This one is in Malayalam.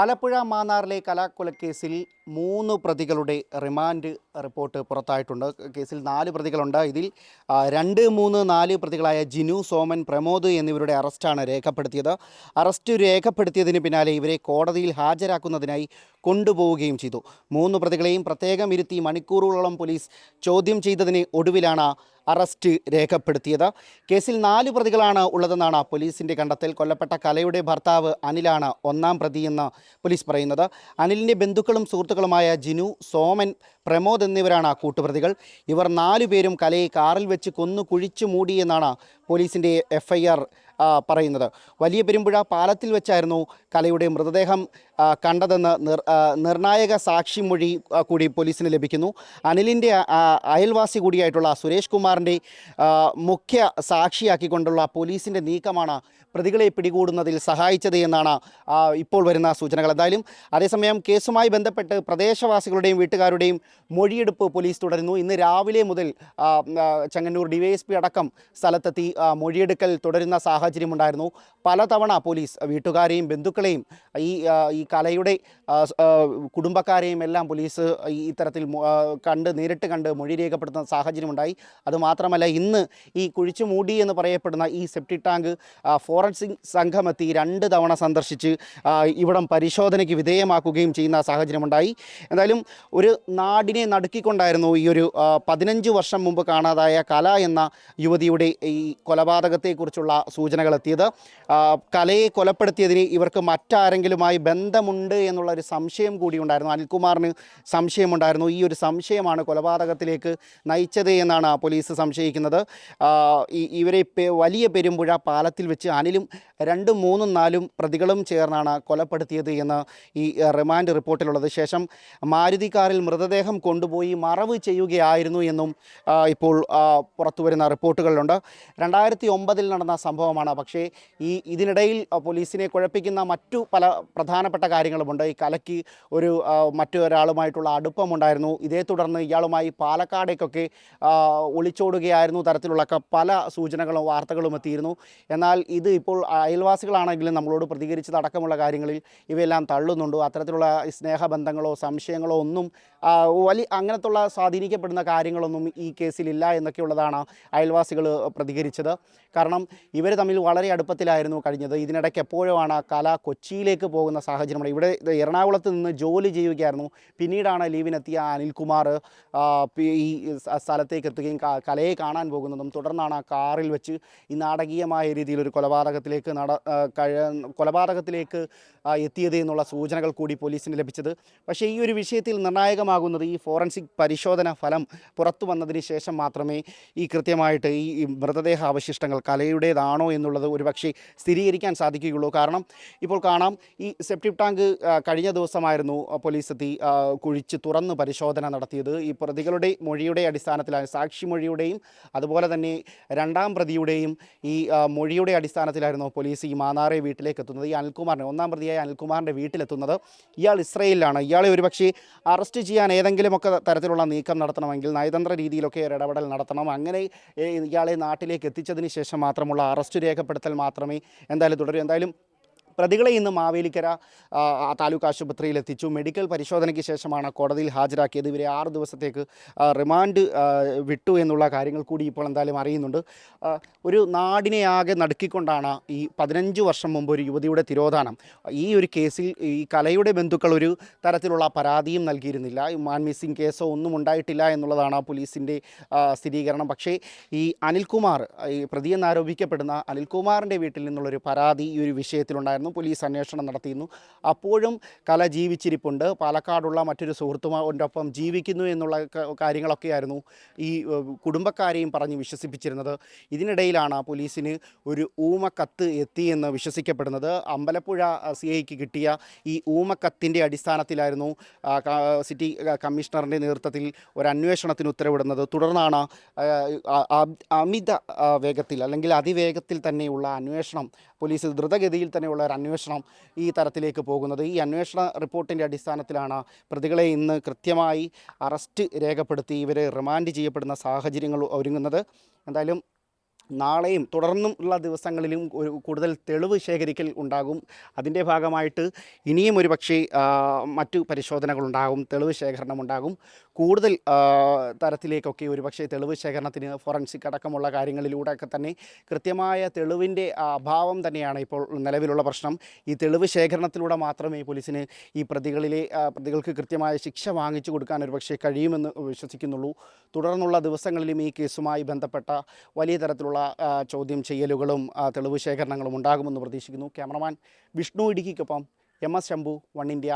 ആലപ്പുഴ മാന്നാറിലെ കലാക്കൊലക്കേസിൽ മൂന്ന് പ്രതികളുടെ റിമാൻഡ് റിപ്പോർട്ട് പുറത്തായിട്ടുണ്ട്. കേസിൽ നാല് പ്രതികളുണ്ട്. ഇതിൽ രണ്ട് മൂന്ന് നാല് പ്രതികളായ ജിനു സോമൻ പ്രമോദ് എന്നിവരുടെ അറസ്റ്റാണ് രേഖപ്പെടുത്തിയത്. അറസ്റ്റ് രേഖപ്പെടുത്തിയതിന് പിന്നാലെ ഇവരെ കോടതിയിൽ ഹാജരാക്കുന്നതിനായി കൊണ്ടുപോവുകയും ചെയ്തു. മൂന്ന് പ്രതികളെയും പ്രത്യേകം ഇരുത്തി മണിക്കൂറുകളോളം പോലീസ് ചോദ്യം ചെയ്തതിന് ഒടുവിലാണ് അറസ്റ്റ് രേഖപ്പെടുത്തിയത്. കേസിൽ നാല് പ്രതികളാണ് ഉള്ളതെന്നാണ് പോലീസിന്റെ കണ്ടെത്തൽ. കൊല്ലപ്പെട്ട കലയുടെ ഭർത്താവ് അനിലാണ് ഒന്നാം പ്രതിയെന്ന് പോലീസ് പറയുന്നത്. അനിലിന്റെ ബന്ധുക്കളും സുഹൃത്തുക്കളുമായ ജിനു സോമൻ പ്രമോദ് എന്നിവരാണ് കൂട്ടുപ്രതികൾ. ഇവർ നാലുപേരും കലയെ കാറിൽ വെച്ച് കൊന്നു കുഴിച്ചു മൂടിയെന്നാണ് പോലീസിന്റെ എഫ് ഐ ആർ പറയുന്നത്. വലിയ പെരുമ്പുഴ പാലത്തിൽ വെച്ചായിരുന്നു കലയുടെ മൃതദേഹം കണ്ടതെന്ന് നിർണായക സാക്ഷിമൊഴി മൊഴി കൂടി പോലീസിന് ലഭിക്കുന്നു. അനിലിന്റെ അയൽവാസി കൂടിയായിട്ടുള്ള സുരേഷ് കുമാറിന്റെ മുഖ്യ സാക്ഷിയാക്കിക്കൊണ്ടുള്ള പോലീസിന്റെ നീക്കമാണ് പ്രതികളെ പിടികൂടുന്നതിൽ സഹായിച്ചത് എന്നാണ് ഇപ്പോൾ വരുന്ന സൂചനകൾ. എന്തായാലും അതേസമയം കേസുമായി ബന്ധപ്പെട്ട് പ്രദേശവാസികളുടെയും വീട്ടുകാരുടെയും മൊഴിയെടുപ്പ് പോലീസ് തുടരുന്നു. ഇന്ന് രാവിലെ മുതൽ ചങ്ങന്നൂർ ഡിവൈഎസ്പി അടക്കം സ്ഥലത്തെത്തി മൊഴിയെടുക്കൽ തുടരുന്ന സാഹചര്യമുണ്ടായിരുന്നു. പലതവണ പോലീസ് വീട്ടുകാരെയും ബന്ധുക്കളെയും ഈ ഈ കലയുടെ കുടുംബക്കാരെയും എല്ലാം പോലീസ് ഈ ഇത്തരത്തിൽ കണ്ട് നേരിട്ട് കണ്ട് മൊഴി രേഖപ്പെടുത്തുന്ന സാഹചര്യമുണ്ടായി. അതുമാത്രമല്ല ഇന്ന് ഈ കുഴിച്ചു മൂടി എന്ന് പറയപ്പെടുന്ന ഈ സെപ്റ്റിക് ടാങ്ക് ഫോറൻസിക് സംഘമെത്തി രണ്ട് തവണ സന്ദർശിച്ച് ഇവിടം പരിശോധനയ്ക്ക് വിധേയമാക്കുകയും ചെയ്യുന്ന സാഹചര്യമുണ്ടായി. എന്തായാലും ഒരു നാടിനെ നടുക്കിക്കൊണ്ടായിരുന്നു ഈ ഒരു പതിനഞ്ച് വർഷം മുമ്പ് കാണാതായ കല എന്ന യുവതിയുടെ ഈ കൊലപാതകത്തെക്കുറിച്ചുള്ള സൂചനകൾ ആ, കലയെ കൊലപ്പെടുത്തിയതിന് ഇവർക്ക് മറ്റാരെങ്കിലുമായി ബന്ധമുണ്ട് എന്നുള്ള ഒരു സംശയം കൂടി ഉണ്ടായിരുന്നു. അനിൽകുമാറിന് സംശയമുണ്ടായിരുന്നു. ഈ ഒരു സംശയമാണ് കൊലപാതകത്തിലേക്ക് നയിച്ചത് എന്നാണ് പോലീസ് സംശയിക്കുന്നത്. ഇവരെ വലിയ പെരുമ്പുഴ പാലത്തിൽ വെച്ച് അനിലും രണ്ടും മൂന്നും നാലും പ്രതികളും ചേർന്നാണ് കൊലപ്പെടുത്തിയത് എന്ന് ഈ റിമാൻഡ് റിപ്പോർട്ടിലുള്ളത്. ശേഷം മാരുതി കാറിൽ മൃതദേഹം കൊണ്ടുപോയി മറവ് ചെയ്യുകയായിരുന്നു എന്നും ഇപ്പോൾ പുറത്തുവരുന്ന പുറത്തു വരുന്ന റിപ്പോർട്ടുകളിലുണ്ട്. രണ്ടായിരത്തി ഒമ്പതിൽ നടന്ന സംഭവമാണ് പക്ഷേ ഈ ഇതിനിടയിൽ പോലീസിനെ കുഴപ്പിക്കുന്ന മറ്റു പല പ്രധാനപ്പെട്ട കാര്യങ്ങളുമുണ്ട്. ഈ കലയ്ക്ക് ഒരു മറ്റൊരാളുമായിട്ടുള്ള അടുപ്പമുണ്ടായിരുന്നു. ഇതേ തുടർന്ന് ഇയാളുമായി പാലക്കാടേക്കൊക്കെ ഒളിച്ചോടുകയായിരുന്നു തരത്തിലുള്ള പല സൂചനകളും വാർത്തകളും എത്തിയിരുന്നു. എന്നാൽ ഇത് ഇപ്പോൾ അയൽവാസികളാണെങ്കിലും നമ്മളോട് പ്രതികരിച്ചതടക്കമുള്ള കാര്യങ്ങളിൽ ഇവയെല്ലാം തള്ളുന്നുണ്ട്. അത്തരത്തിലുള്ള സ്നേഹബന്ധങ്ങളോ സംശയങ്ങളോ ഒന്നും വലിയ അങ്ങനത്തുള്ള സ്വാധീനിക്കപ്പെടുന്ന കാര്യങ്ങളൊന്നും ഈ കേസിലില്ല എന്നൊക്കെയുള്ളതാണ് അയൽവാസികൾ പ്രതികരിച്ചത്. കാരണം ഇവർ തമ്മിൽ വളരെ അടുപ്പത്തിലായിരുന്നു കഴിഞ്ഞത്. ഇതിനിടയ്ക്ക് എപ്പോഴുമാണ് കല കൊച്ചിയിലേക്ക് പോകുന്ന സാഹചര്യം? ഇവിടെ എറണാകുളത്ത് നിന്ന് ജോലി ചെയ്യുകയായിരുന്നു. പിന്നീടാണ് ലീവിനെത്തിയ അനിൽകുമാർ ഈ സ്ഥലത്തേക്ക് എത്തുകയും കലയെ കാണാൻ പോകുന്നതും തുടർന്നാണ് കാറിൽ വെച്ച് ഈ നാടകീയമായ രീതിയിൽ ഒരു കൊലപാതകത്തിലേക്ക് നട കൊലപാതകത്തിലേക്ക് എത്തിയത് എന്നുള്ള സൂചനകൾ കൂടി പോലീസിന് ലഭിച്ചത്. പക്ഷേ ഈ ഒരു വിഷയത്തിൽ നിർണായകമാകുന്നത് ഈ ഫോറൻസിക് പരിശോധന ഫലം പുറത്തു വന്നതിന് ശേഷം മാത്രമേ ഈ കൃത്യമായിട്ട് ഈ മൃതദേഹ അവശിഷ്ടങ്ങൾ കലയുടേതാണോ എന്നുള്ളത് ഒരുപക്ഷെ സ്ഥിരീകരിക്കാൻ സാധിക്കുകയുള്ളൂ. കാരണം ഇപ്പോൾ കാണാം ഈ സെപ്റ്റിക് ടാങ്ക് കഴിഞ്ഞ ദിവസമായിരുന്നു പോലീസ് എത്തി കുഴിച്ച് തുറന്ന് പരിശോധന നടത്തിയത്. ഈ പ്രതികളുടെ മൊഴിയുടെ അടിസ്ഥാനത്തിലാണ് സാക്ഷി മൊഴിയുടെയും അതുപോലെ തന്നെ രണ്ടാം പ്രതിയുടെയും ഈ മൊഴിയുടെ അടിസ്ഥാനത്തിലായിരുന്നു പോലീസ് ഈ മാന്നാറെ വീട്ടിലേക്ക് എത്തുന്നത്. ഈ അനിൽകുമാറിനെ ഒന്നാം പ്രതിയായ അനിൽകുമാറിന്റെ വീട്ടിലെത്തുന്നത് ഇയാൾ ഇസ്രയേലിലാണ്. ഇയാളെ ഒരുപക്ഷെ അറസ്റ്റ് ചെയ്യാൻ ഏതെങ്കിലുമൊക്കെ തരത്തിലുള്ള നീക്കം നടത്തണമെങ്കിൽ നയതന്ത്ര രീതിയിലൊക്കെ ഒരു ഇടപെടൽ നടത്തണം. അങ്ങനെ ഇയാളെ നാട്ടിലേക്ക് എത്തിച്ചതിന് ശേഷം മാത്രമുള്ള അറസ്റ്റ് രേഖപ്പെടുത്തൽ മാത്രമേ എന്തായാലും തുടരൂ. എന്തായാലും പ്രതികളെ ഇന്ന് മാവേലിക്കര താലൂക്ക് ആശുപത്രിയിൽ എത്തിച്ചു. മെഡിക്കൽ പരിശോധനയ്ക്ക് ശേഷമാണ് കോടതിയിൽ ഹാജരാക്കിയത്. ഇവരെ ആറ് ദിവസത്തേക്ക് റിമാൻഡ് വിട്ടു എന്നുള്ള കാര്യങ്ങൾ കൂടി ഇപ്പോൾ എന്തായാലും അറിയുന്നുണ്ട്. ഒരു നാടിനെ ആകെ നടുക്കിക്കൊണ്ടാണ് ഈ പതിനഞ്ച് വർഷം മുമ്പ് ഒരു യുവതിയുടെ തിരോധാനം. ഈ ഒരു കേസിൽ ഈ കലയുടെ ബന്ധുക്കൾ ഒരു തരത്തിലുള്ള പരാതിയും നൽകിയിരുന്നില്ല. ഈ മാൻ മിസ്സിംഗ് കേസോ ഒന്നും ഉണ്ടായിട്ടില്ല എന്നുള്ളതാണ് പോലീസിന്റെ സ്ഥിരീകരണം. പക്ഷേ ഈ അനിൽകുമാർ ഈ പ്രതിയെന്നാരോപിക്കപ്പെടുന്ന അനിൽകുമാറിന്റെ വീട്ടിൽ നിന്നുള്ളൊരു പരാതി ഈ ഒരു വിഷയത്തിലുണ്ടായിരുന്നു. പോലീസ് അന്വേഷണം നടത്തിയിരുന്നു. അപ്പോഴും കല ജീവിച്ചിരിപ്പുണ്ട്. പാലക്കാടുള്ള മറ്റൊരു സുഹൃത്തുമാരുടെ ഒപ്പം ജീവിക്കുന്നു എന്നുള്ള കാര്യങ്ങളൊക്കെയായിരുന്നു ഈ കുടുംബക്കാരെയും പറഞ്ഞ് വിശ്വസിപ്പിച്ചിരുന്നത്. ഇതിനിടയിലാണ് പോലീസിന് ഒരു ഊമക്കത്ത് എത്തിയെന്ന് വിശ്വസിക്കപ്പെടുന്നത്. അമ്പലപ്പുഴ സി ഐക്ക് കിട്ടിയ ഈ ഊമക്കത്തിന്റെ അടിസ്ഥാനത്തിലായിരുന്നു സിറ്റി കമ്മീഷണറിന്റെ നേതൃത്വത്തിൽ ഒരു അന്വേഷണത്തിന് ഉത്തരവിടുന്നത്. തുടർന്നാണ് അമിത വേഗത്തിൽ അല്ലെങ്കിൽ അതിവേഗത്തിൽ തന്നെയുള്ള അന്വേഷണം പോലീസ് ദ്രുതഗതിയിൽ തന്നെയുള്ള ഒരു അന്വേഷണം ഈ തരത്തിലേക്ക് പോകുന്നത്. ഈ അന്വേഷണ റിപ്പോർട്ടിന്റെ അടിസ്ഥാനത്തിലാണ് പ്രതികളെ ഇന്ന് കൃത്യമായി അറസ്റ്റ് രേഖപ്പെടുത്തി ഇവരെ റിമാൻഡ് ചെയ്യപ്പെടുന്ന സാഹചര്യങ്ങൾ ഒരുങ്ങുന്നത്. എന്തായാലും നാളെയും തുടർന്നും ഉള്ള ദിവസങ്ങളിലും ഒരു കൂടുതൽ തെളിവ് ശേഖരിക്കൽ ഉണ്ടാകും. അതിന്റെ ഭാഗമായിട്ട് ഇനിയും ഒരു പക്ഷേ മറ്റു പരിശോധനകളുണ്ടാകും തെളിവ് ശേഖരണം ഉണ്ടാകും. കൂടുതൽ തരത്തിലേക്കൊക്കെ ഒരു പക്ഷേ തെളിവ് ശേഖരണത്തിന് ഫോറൻസിക് അടക്കമുള്ള കാര്യങ്ങളിലൂടെയൊക്കെ തന്നെ കൃത്യമായ തെളിവിന്റെ അഭാവം തന്നെയാണ് ഇപ്പോൾ നിലവിലുള്ള പ്രശ്നം. ഈ തെളിവ് ശേഖരണത്തിലൂടെ മാത്രമേ പോലീസിന് ഈ പ്രതികളിലെ പ്രതികൾക്ക് കൃത്യമായ ശിക്ഷ വാങ്ങിച്ചു കൊടുക്കാൻ ഒരു പക്ഷേ കഴിയുമെന്ന് വിശ്വസിക്കുന്നുള്ളൂ. തുടർന്നുള്ള ദിവസങ്ങളിലും ഈ കേസുമായി ബന്ധപ്പെട്ട വലിയ തരത്തിലുള്ള ചോദ്യം ചെയ്യലുകളും തെളിവ് ശേഖരണങ്ങളും ഉണ്ടാകുമെന്ന് പ്രതീക്ഷിക്കുന്നു. Cameraman Vishnu ഇടുക്കിക്കൊപ്പം M S Shambhu one India.